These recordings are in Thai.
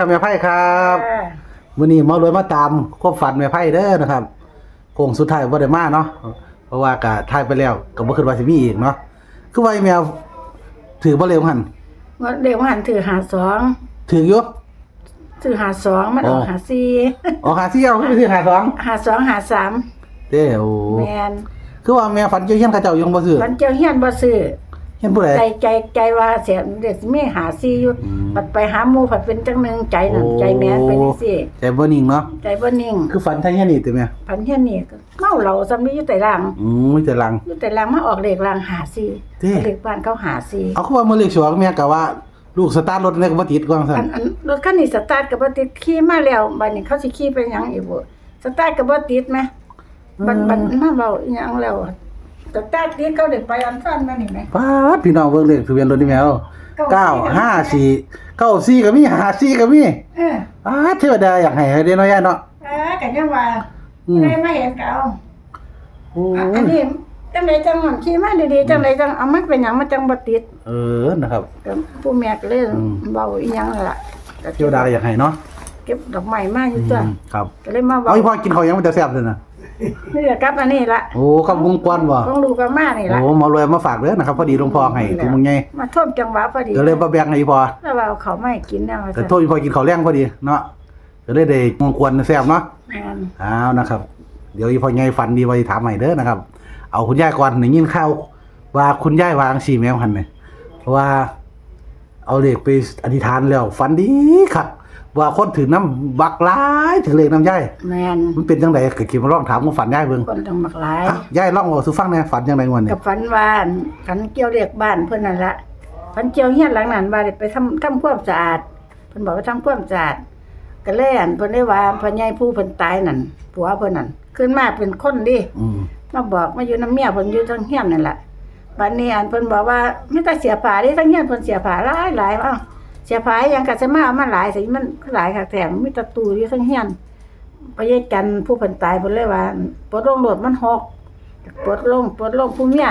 ครับแม่ไพ่ครับวันนี้หมารวยมาตามความฝันแม่ไพ่เด้อนะครับโค้งสุดท้ายบ่ได้มาเนาะเพราะว่ากะทายไปแล้วก็บ่คิดว่าสิมีอีกเนาะคือว่าไอ้แมวถือบ่เร็วหั่นว่าเด็กว่าหันถือหาสองถืออยู่ถือหาสองมันออกอ๋อหาสี่ออกหาเที่ยวคือถือหาสองหาสองหาสามเด้โอ้แมนคือว่าแม่ฝันเกี่ยวเฮียนเขาเจ้ายังบ่ซื้อมันเจ้าเฮียนบ่ซื้อ เฮียนผู้ใดใจใจใจว่าเสียเด็กมีหาสี่อยู่อืมปัดไปหาหมู่ผัดเป็นจังหนึงใจนั่นโอ้ใจแม่นไปนี่สิใจบ่นิ่งเนาะใจบ่นิ่งคือฝันทางเฮียนนี่ติแม่พันเฮียนนี่ก็เมาเหล้าซ้ำนี้อยู่แต่ล่างอืมมีแต่ลัง อยู่แต่ล่างมาออกเลขล่างหาสี่เด้ เลขบ้านเขาหาสี่เอาคือว่ามื้อเลขสองแม่ก็ว่า ลูกสตาร์ทรถเนี่ยก็บ่ติดกว่าซั่อันนอันรถคันนี้สตาร์ทก็บ่ติดขี่มาแล้วบัดนี้เขาสิขี่ไปหยังอีกบ่สตาร์ทก็บ่ติดแหมบันบันมาเบาอหยังแล้ว แต่ตาตีเขาเด็กไปอันสั้นมานี่ไหมป้าดพี่น้องเบิ่งเลขทะเบียนรถนี่แมวเก้าห้าสี่เก้าสี่ก็มีห้าสี่ก็มีเออป้าดเทวดาอยากให้ให้ได้น้อยๆเนาะอ่ากันยังว่าอืมได้มาเห็นเก่าโอ้อะอันยนี้จังไดจังหอนขี่มาดีๆจังไดจังเอามันเป็นหยังมันจังบ่ติดเออนะครับ ก็ผู้แม่ก็เลยอืม เบาอีหยังนั่นล่ะก็เทวดาก็อยากให้เนาะเก็บดอกไม้มาอยู่อืจ้ะมครับก็เลยมาเบาเอาอีพ่อกินข้าวยังมันจะแซ่บเลยนะ นี่แหละครับอันนี้ล่ะโอ้ข้าวมุงกวนบ่ของลูกกับมานี่ล่ะโอ้หมารวยมาฝากเด้อนะครับพอดีหลวงพ่อให้ที่มึงไงมาท่วมจังหวะพอดีก็เลยมาแบ่งให้อีพ่อแล้วว่าเอาเขาวไม่กินแน่ว่าแต่ซั่นโทษอีพ่อกินข้าวแรงพอดีเนาะก็เลยได้มงกวนแซ่บเนาะแม่นอ้าวนะครับ เดี๋ยวอีพ่อไงฝันดีไว้ถามใหม่เด้อนะครับ เอาคุณยายก่อนได้ยินข่าวว่าคุณยายวางสีแมวหันเนี่ยเพราะว่า เอาเลขไปอธิษฐานแล้วฝันดีครับ ว่าคนถือน้ำบักหลายถือเลขน้ำยายแม่นมันเป็นจังไดก็คิดมาลองถามว่าฝันยายเบิ่งคนต้องมักหลายอะยายลองเอาสู่ฟังแหน่ฝันจังไดงวดนี้กับฝันว่าฝันเกี่ยวเรียกบ้านเพิ่นนั่นละฝันเกี่ยวเฮียนหลังนั้นว่าได้ไปทำทำความสะอาดเพิ่นบอกว่าทำความสะอาดก็เลยอันเพิ่นได้ว่าพ่อใหญ่ผู้เพิ่นตายนั่นผัวเพิ่นนั่นขึ้นมาเป็นคนดิ อืมมาบอกมาอยู่น้ำเมียเพิ่นอยู่ทั้งเฮียนนั่นล่ะบัดนี้อันเพิ่นบอกว่าไม่ต้องเสียผ้าเด้ทั้งเฮียนเพิ่นเสียผ้าหลายหลายเอ้าเสียพายยังก็จะมาเอามาหลายสิมันหลายค่ะแถมมีตะตูอยู่ทั้งเฮียนพ่อใหญ่จันผู้ผันตายเพิ่นเลยว่าปลดลงโหลดมันหกปวดลงปวดลงผู้เมีย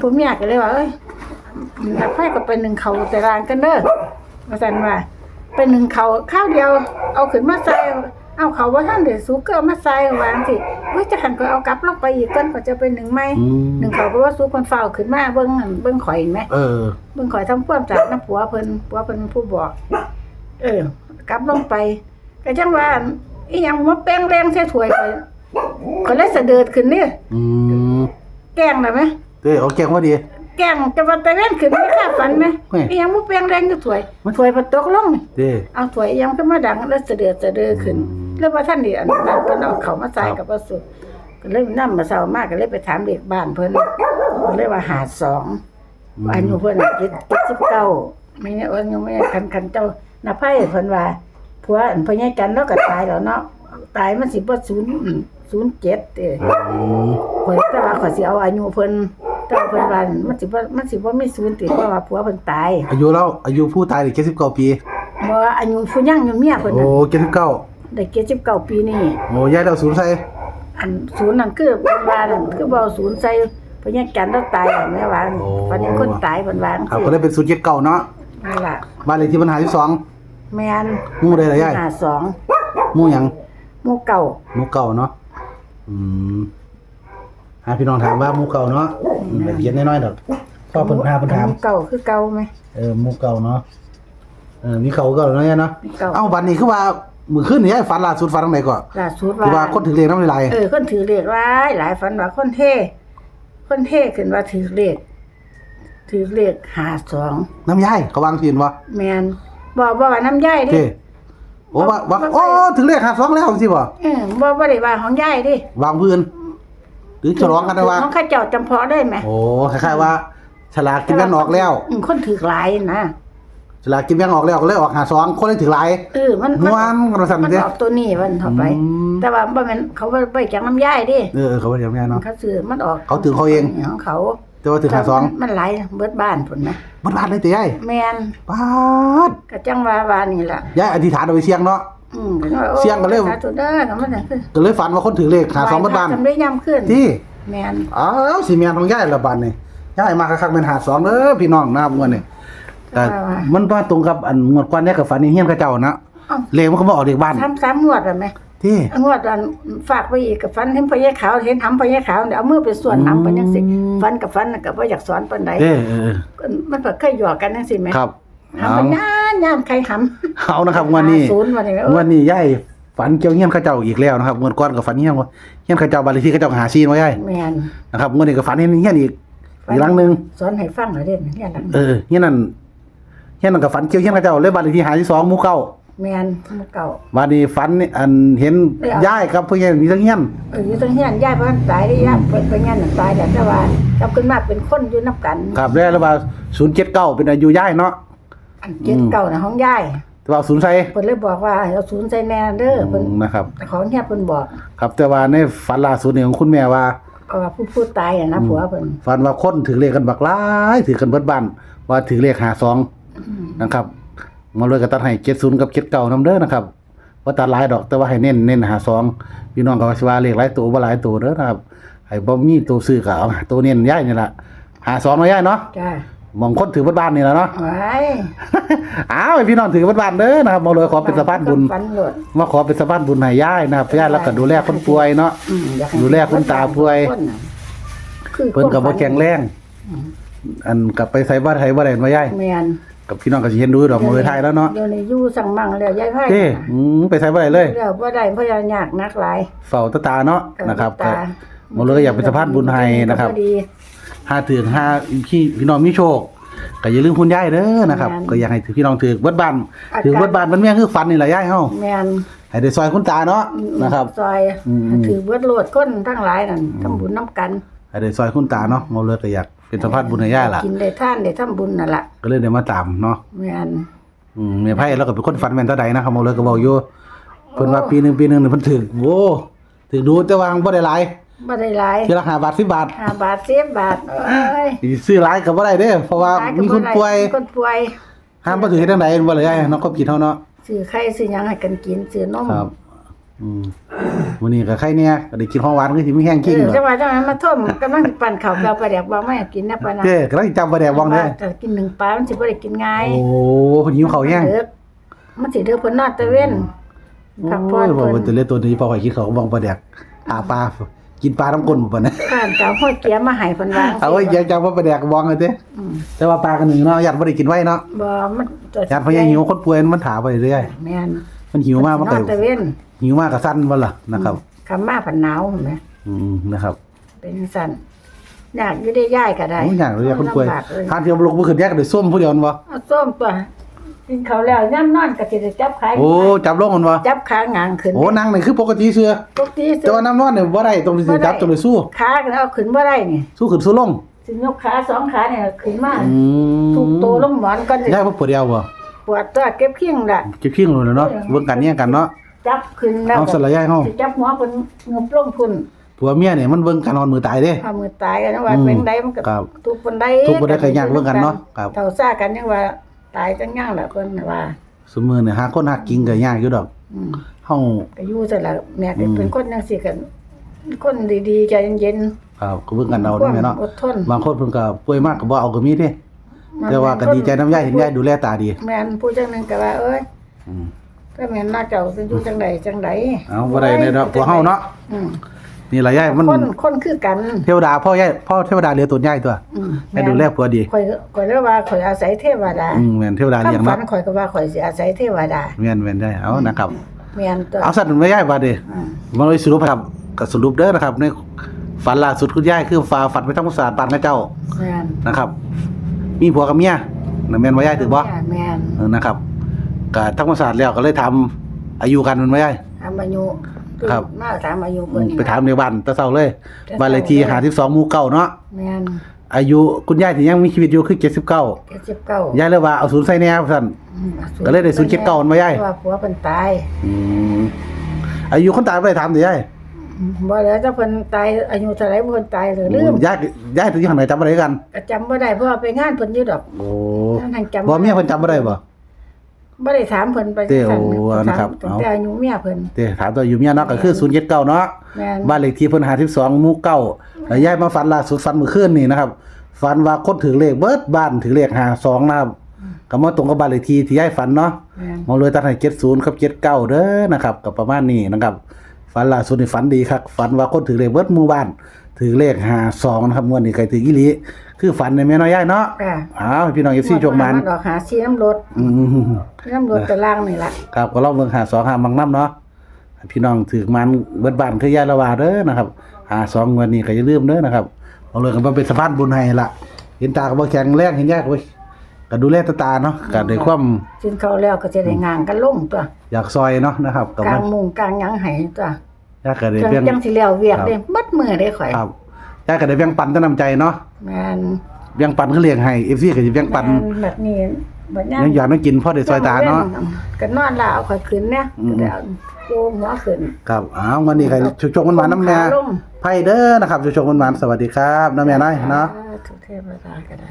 ผู้เมียก็เลยว่าเอ้ยนักไฟก็ไปหนึ่งเขาแต่รางกันเด้อมาสันว่าไปหนึ่งเขาข้าวเดียว เอาขึ้นมาใส่ เอาเขาว่าท่านเดือดสุกก็เอามาใส่วางสิเฮ้ยจะหันก็เอากลับลงไปอีกก่อนก็จะไปหนึ่งไหมอืม หนึ่งเขาเพราะว่าสุกคนเฝ้าขึ้นมาเบิ้งนั่นเบิ้งข่อยเห็นไหมเออ เบิ้งข่อยทำความจากน้ำผัวเพิ่นผัวเพิ่นผู้บอก เออกลับลงไปก็จังว่าอีหยังมาแป้งแรงใส่ถ้วยข่อยข่อยเลยสะเดิดขึ้นนี่อืมแกล้งได้ไหมเด้เอาแกงว่าดี แกล้งจะว่าแต่เว้นขึ้นไม่ค่าฝันไหมเฮ้ย อีหยังบ่เปลียงแรงอยู่ถวยมันถวยพัดตกลงนี่เด้เอาถวยอีหยังขึ้นมาดังแล้วเสะเดือดเสะเดือขึ้น อืม แล้วว่าท่านนี่อันนั้นเพิ่นเอาเขามาใส่ครับกับว่าสุดก็เลยนำมาเซามากก็เลยไปถามเด็กบ้านเพิ่นก็เลยว่าหาสองอายุเพิ่น79ไม่เนี่ยว่ายังไม่คันคันเจ้านาไผเพิ่นว่าผัวอันพ่อใหญ่จันแล้วก็ตายแล้วเนาะตายมันสิบ่0 07เด้อืมข่อยแต่ว่าข่อยสิเอาอายุเพิ่นแต่ว่าเพิ่นว่ามันสิบ่มันสิบ่มีศูนย์ติเพราะว่าผัวเพิ่นตายอายุเราอายุผู้ตายได้79ปีบ่ว่าอายุผู้ยังอยู่เมียเพิ่นโอ้น่ะ79 ได้79ปีนี่โอ้ยายเราสูญใส่อันศูนย์นั่นคือเพิ่นว่านั่นคือบ่เอาศูนย์ใส่เพราะยังกันแล้วตายอะแม่ว่าปันนี้คนตายเพิ่นว่าจังครับซี่ก็เลยเป็นสูตรเจ็ดเก่าเนาะนั่นล่ะบ้านเลขที่ปัญหาที่สองแม่นหมู่ใดล่ะยาย52หมู่หยังหมู่เก่าหมู่เก่าเนาะอืมหาพี่น้องถามว่าหมู่เก่าเนาะอืมละเอียดน้อยๆดอกพ่อเพิ่นหาเพิ่นถาม หมู่เก่าคือเก่าไหม เออหมู่เก่าเนาะเออมีเก่าก็เนาะยายเนาะเก่า เอ้าบัดนี้คือว่า มื้อคืนนี่ยายฝันล่าสุดฝันจังไดก่อนล่าสุดคือว่าว่าคนถึงเลขนำหลายเออคนถือเลขหลายหลายฝันว่าคนเท่คนเท่ขึ้นว่าถือเลขถือเลข52น้ำยายเขาวางทีนบ่แมนบอกบอกว่าน้ำย่ายดิเท่โอ้ว่าว่าโอ้ถึงเลข52แล้วสิบ่เออบอกว่าได้ว่าของย่ายดิวางพื้นหรือฉลองกันนะว่า ของข้าเจ้าจำเพาะได้ไหมโอ้คล้ายๆว่าฉลากกินแบ่งออกแล้ว อืมคนถือหลายนะฉ ลากกินแบ่งออกแล้วก็เลยออกหาสองคนเลยถือหลายเออมันม้วนกันมาสั่นมันเด้ออกตัวนี้มันเข้าไปอืมแต่ว่าบ่แม่นเขาบ่ไปจากน้ำย่ายดิเออเออเขาว่าอย่างนี้เนาะเขาซื้อมันออกเขาถือเขาเองของเขาแต่ว่าถือหาสองมันหลายเบิดบ้านพุ่นนะมันบาดเลยแต่ยายแม่นบาดก็จังว่าว่านี่ล่ะยายอธิษฐานเอาไปเสี่ยงเนาะอืมก็ว่าโอ้เสี่ยงกันเลยสาธุเด้อก็มันน่ะคือก็เลยฝันว่าคนถือเลขหาสองเบิดบ้านทำได้ย่ํขึ้นที่แม่นอ้าวสิแม่นของยายละบาดนี่ยายมาคักๆเป็นหาสองเด้อพี่น้องนะครับงวดนี้ แต่มันมาตรงกับอันงวดก่อนเนี่ยกับฝันนี่เฮียนเขาเจ้านะเอ้าเลขมันก็บ่ออกเลขบ้านสามสามงวดแล้วไหมที่ งวดอันฝากไปอีกกับฟันเห็นพญาขาวเห็นหำพญาขาวเดี๋ยวเอามือไปส่วนหำไปจังสิฟันกับฟันน่ะก็บ่อยากสอนปานใดเออเออเออมันก็เคยหยอกกันจังซี่แหมครับหำเอามันย่านย่านใครหำเอานะครับงวันนี้ ศูนย์วันนี้งวันนี้ย่ายฝันเกี่ยวเงี้ยนเข้าเจ้าอีกแล้วนะครับงวดก่อนก็ฝันเงี้ยนว่าเงี้ยนเข้าเจ้าบ้านเลขที่เข้าเจ้าหาซีนไว้ย่ายแม่นนะครับงวดนี้ก็ฝันเห็นเงี้ยนอีกอีกหลังหนึงสอนให้ฟังหน่อยเด้เนี่ยหลังเออเงี้ยนนั่น เงี้ยนนั่นก็ฝันเกี่ยวเงี้ยนเข้าเจ้าเลยบ้านเลขที่หาที่สองหมู่เก้าแม่นหมู่เก่าวันนี้ฝันนี่อันเห็นเดี๋ยวย่ายกับเพื่อนนี่ทั้งเงี้ยนเอออยู่ตรงเฮียนยายบ้านตายได้ยายเพิ่นไปงานนั่นตายแล้วแต่ว่ากลับขึ้นมาเป็นคนอยู่นํกัน ครับแล้วแล้วว่าศูนย์เจ็ดเก้าเป็นอายุย่ายเนาะอันเจ็ดเก่าน่ะของยายแต่ว่าศูนย์ใส่เพิ่นเลยบอกว่าให้เอาศูนย์ใส่แน่เด้อเพิ่นนะครับ ของเฮียเพิ่นบอก ครับแต่ว่าในฝันล่าสุดนี่ของคุณแม่ว่าเพราะว่าผู้ผู้ตายอะนะผัวเพิ่นฝันว่าคนถือเลขกันบักหลายถือกันเบิดบ้านว่าถือเลขหาสอง นะครับมาเลยก็ตัดให้เจ็ดศูนย์กับเจ็ดเก้านำเด้อนะครับว่าตัดหลายดอกแต่ว่าให้เน้นเน้นหาสองพี่น้องก็ว่าสิว่าเลขหลายตัวบ่หลายตัวเด้อนะครับให้บ่มีตัวซื้อก็เอาตัวเน้นย้ายนี่ล่ะหาสองมาย้ายเนาะจ้ามองคนถือเบิดบ้านนี่ล่ะเนาะไว้อ้าวให้พี่น้องถือเบิดบ้านเด้อนะครับมาเลยขอเป็นสะพานบุญฟันโหลดมาขอเป็นสะพานบุญให้ย้ายนะครับย้ายแล้วก็ดูแลคนป่วยเนาะอืมอยากให้ดูแลคุณตาป่วยคนน่ะคือเพิ่นก็บ่แข็งแรงอันกลับไปใส่บ้านไทยบ่ได้มาย้ายแม่น กับพี่น้องก็สิเห็นดูดอกมือไทยแล้วเนาะเดี๋ยวนี้อยู่สั่งมั่งแล้วยายไผเอ้อืมไปใส่บ่ได้เลยแล้วบ่ได้เพราะยากนักหลายเฝ้าตาตาเนาะนะครับตาก็มาเลยอยากเป็นสะพานบุญให้นะครับก็ดีห้าถึงห้าพี่พี่น้องมีโชคก็อย่าลืมคุณยายเด้อนะครับแม่นก็อยากให้พี่น้องถือเบิดบ้านอาการถือเบิดบ้านมันแม่นคือฝันนี่แหละยายเฮาแม่นให้ได้ซอยคุณตาเนาะนะครับซอยอืมถือเบิดโหลดคนทั้งหลายนั่นทำบุญนํกันให้ได้ซอยคุณตาเนาะมาเลยก็อยาก เป็นสะพานบุญให้ยายล่ะ กินได้ท่านได้ทำบุญนั่นล่ะก็เลยได้มาตามเนาะแม่นอืมแม่ไพ่แล้วก็เป็นคนฝันแม่นเท่าใดนะครับมาเลยก็บอกอยู่เพิ่นว่าปีหนึงปีหนึงนี่เพิ่นถึงโอ้ถึงดูแต่วางบ่ได้หลายบ่ได้หลายทีละ5บาท10บาทห้าบาท10บาทเอ้ยสิซื้อหลายก็บ่ได้เด้อเพราะว่าหลยก็มีบ่คนได้ป่วยมีคนป่วยห้ามบ่ถือเฮ็ดจังไดบ่เลยยายน้องก็กินเฮาเนาะ ซื้อไข่ซื้อหยังให้กันกินซื้อนม ครับ อืมมื้อนี้ก็ไข่เนี่ยก็ได้กินของหวานคือสิมีแห้งเอกิ้งอเนาะจังหวะจังหวะมาท่มกำลังปั่นข้าวเราไปแดกบ่ไม่ให้กินนะปะนะเด้กำลังจำบ่ได้วางเด้อแต่กินหนึ่งปลามันสิบ่ได้กินง่ายโอ้เพิ่นหิวข้าวแห้งเด้อมันสิเด้อเพิ่นนอนตะเว้นพักผ่อนโอ้ยบ่เพิ่นว่าแต่เล็กตัวนี้พอข่อยกินข้าวบองปลาแดกหาปลากินปลาน้ำก้นบ่ปานนะข้านตามห้อยเกียมาให้เพิ่นวางเอาไว้อยากจำว่าปลาแดกบองเลยเด้อืมแต่ว่าปลากันหนึ่งเนาะญาติบ่ได้กินไว้เนาะบ่มันตัวญาติพญาหิวคนป่วยมันถาไปเรื่อยแม่นมันหิวมากมันนก็อนตะเว้น หิวมากก็สั้นบ่ล่ะนะครับคำมาผันหนาวเห็นไหมอืมนะครับ เป็นจังซั่นอยากอยู่ได้ย้ายก็ได้โอ้ยอย่างเลยคนป่วยลำบากเลยทานเที่ยวลูกบ่ขึ้นแยกก็ได้ส้มผู้เดียวนั่นบ่เอาส้มตัวกินข้าวแล้วย่ํนอนก็สิได้จับขาโอ้จับลงมันบ่จับขางางขึ้นโอ้นั่งนี่คือปกติเสือปกติสิแต่ว่าน้ำนอนเนี่ยบ่ได้ตรงนี้สิจับตรงนี้สู้ขาก็เอาขึ้นบ่ได้นี่สู้ขึ้นสู้ลงสิยกขาสองขาเนี่ยขึ้นมาอืมทุกโตลงหมอนก่อนสิยายบ่ปวดเอวบ่ปวดตัวเก็บเคียงล่ะเก็บขี้งเลยเนาะเบิ่งกันเนี่ยกันเนาะ จับขึ้นแล้วเอาสละยายเฮาสิจับหัวเพิ่นงบลงพุ่นผัวเมียเนี่ยมันเบิ่งกันนอนมือตายเด้ เอามือตายกันนะว่าอืมเป็นใดมันก็ครับทุกคนใดทุกคนใดก็ยากเบิ่งกันเนาะครับเท่าซ่ากันยังว่าตายจังย่างล่ะเพิ่นน่ะว่า สมมือเนี่ยหาคนหากินก็ยากอยู่ดอกอืมเฮา ก็อยู่ซั่นล่ะแม่ก็อืม เป็นคนจังซี่กันคนดีๆใจเย็นครับก็เบิ่งกันเอาๆได้แม่เนาะอดทนบางคนเพิ่นก็ป่วยมากก็บ่เอาก็มีเด้แต่ว่าก็ดีใจน้ำยายเห็นยายดูแลตาดีแม่นผู้จังหนึงก็ว่าเอ้ย อืม ถ้าแม่นน่าเจ้าสิอยู่จังไดจังไดเอาบ่ได้เลยเนาะพวกเฮาเนาะอืมนี่ล่ะยายมันคนคนคือกัน เทวดาพ่อยายพ่อเทวดาเลี้ยงตัวยายตัวอืมให้ดูแลผัวดีข่อยข่อยเรียกว่าข่อยอาศัยเทวดาอืมแม่นเทวดาเลี้ยงคำฝัเนาะนข่อยก็ว่าข่อยสิอาศัยเทวดาแม่นแม่นได้เอานะครับ แม่นตัวเอาสั่นไม่ยายบาดนี้อืมมาเลยสรุปครับก็สรุปเด้อนะครับในฝันล่าสุดคุณยายคือฟ้าฝันไปทั้งศาสตร์ปานนะเจ้าแม่นนะครับ มีผัวกับเมียน่ะแม่นบ่ยายถือบ่แม่น เออนะครับ ก็ทั้งศาสตร์แล้วก็เลยทำอายุกันมันบ่ยายถามอายุครับ มาถามอายุอืเพิ่นมไปถามในบ้านแตะเช้าเลยแต่บ้านเลขที่52หมู่เก้าเนาะแม่นอายุคุณยายที่ยังมีชีวิตอยู่คือ79เจ็ดสิบเก้ายายเลยว่าเอาศูนย์ใส่แนวซั่นอืมก็เลยได้079มันบ่ยายเพราะว่าผัวเพิ่นตายอืมอายุคนตายบ่ได้ถามติยายอืมบ่แล้วถ้าเพิ่นตายอายุเท่าไหร่เพิ่นตายหรือลืมยายยายถึงอยู่ข้างไหนจำบ่ได้กันก็จำบ่ได้เพราะว่าไปงานเพิ่นอยู่ดอกโอ้นั่นทางจำบ่เมียเพิ่นจำบ่ได้บ่ บ่ได้ถามเพิ่นไปเด้อสั่นโอ้นะครับถามเอาแต่อายุเมียเพิ่น เด้ถามตัวอยู่เมียเนาะก็คือ079เนาะแม่น บ้านเลขที่เพิ่น52หมู่เก้าแล้วย้ายมาฝันล่าสุดฝันเมื่อคืนนี่นะครับฝันว่าคนถือเลขเบิดบ้านถือเลข52นะครับก็มาตรงกับบ้านเลขที่ที่ยายฝันเนาะ แม่น หมอเลยตัดให้70กับ79เด้อนะครับก็ประมาณนี้นะครับฝันล่าสุดนี่ฝันดีครับฝันว่าคนถือเลขเบิดหมู่บ้าน ถือเลข52นะครับงวดนี้ใครถืออีหลีคือฝันในแม่น้อยยายเนาะค่ะอ้าวพี่น้อง FC โชคมันดอกหาซีน้ำรถอืมน้ำรถตะล่างนี่ล่ะครับก็ลองเบิ่ง52หาบางน้ำเนาะพี่น้องถือมันเบิดบ้านคือยายละว่าเด้อนะครับ52งวดนี้ก็อย่าลืมเด้อนะครับเอาเลยกันมาเป็นสะพานบุญให้ล่ะเห็นตาก็บ่แข็งแรงเห็นยายก็เว้ยก็ดูแลตาตาเนาะก็ด้วยความกินข้าวแล้วก็จะได้งานกันลงตัว อยากซอยเนาะนะครับก็กลามังนมุงกลางหยังไห้ตัว ยากก็ได้จังเพียง จังสิแล้วเวียกครับเด้มัดมือได้ข่อยครับยายก็ได้แบ่งปันแต่น้ำใจเนาะแม่นแบ่งปันคือเลี้ยงให้ FC ก็สิแบ่งปันแม่แบบนี้บัดนี้ยังอยากให้กินพอได้ซอยตาเนาะ ก็นอนแล้วเอาข่อยขึ้นเนี่ยอืม ก็ได้เอาโยมหัวขึ้น ครับอ้าววันนี้ใครชกๆมันหวานๆน้ำแม่ขาลงไพ่เด้อนะครับชกๆมันหวานๆสวัสดีครับน้ำแม่น้อยเนาะ ทุกเทพเวลาก็ได้